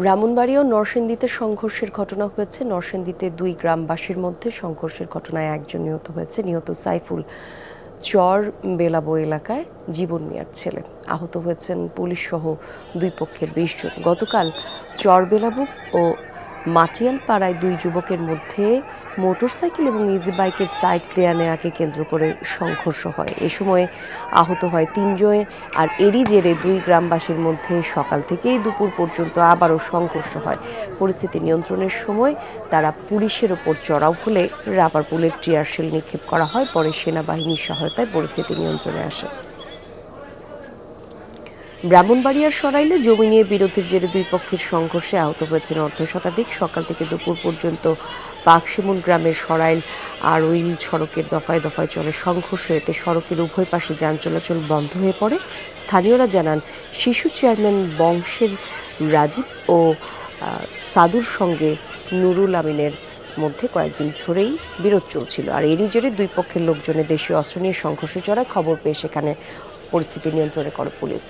ব্রাহ্মণবাড়ি ও নরসিংদীতে সংঘর্ষের ঘটনা হয়েছে। নরসিংদীতে দুই গ্রামবাসীর মধ্যে সংঘর্ষের ঘটনায় একজন নিহত হয়েছে। নিহত সাইফুল চর বেলাবো এলাকায় জীবন মিয়ার ছেলে। আহত হয়েছেন পুলিশ সহ দুই পক্ষের বিশ জন। গতকাল চর বেলাবো ও মাটিয়াল পাড়ায় দুই যুবকের মধ্যে মোটরসাইকেল এবং ইজি বাইকের সাইড দেয়া নেয়াকে কেন্দ্র করে সংঘর্ষ হয়। এ সময় আহত হয় তিনজন আর এরই জেরে দুই গ্রামবাসীর মধ্যে সকাল থেকেই দুপুর পর্যন্ত আবারও সংঘর্ষ হয়। পরিস্থিতি নিয়ন্ত্রণের সময় তারা পুলিশের ওপর চড়াও হলে রাবার বুলেট টিয়ারশেল নিক্ষেপ করা হয়। পরে সেনাবাহিনীর সহায়তায় পরিস্থিতি নিয়ন্ত্রণে আসে। ব্রাহ্মণবাড়িয়ার সরাইলে জমি নিয়ে বিরোধের জেরে দুই পক্ষের সংঘর্ষে আহত হয়েছেন অর্ধ শতাধিক সকাল থেকে দুপুর পর্যন্ত পাকশিমুল গ্রামের সরাইল আর উইল সড়কের দফায় দফায় চলে সংঘর্ষ। এতে সড়কের উভয় পাশে যান চলাচল বন্ধ হয়ে পড়ে। স্থানীয়রা জানান, শিশু চেয়ারম্যান বংশের রাজীব ও সাদুর সঙ্গে নুরুল আমিনের মধ্যে কয়েকদিন ধরেই বিরোধ চলছিল। আর এরই জেরে দুই পক্ষের লোকজনের দেশীয় অস্ত্র নিয়ে সংঘর্ষে চড়ায় খবর পেয়ে সেখানে পরিস্থিতি নিয়ন্ত্রণে করে পুলিশ।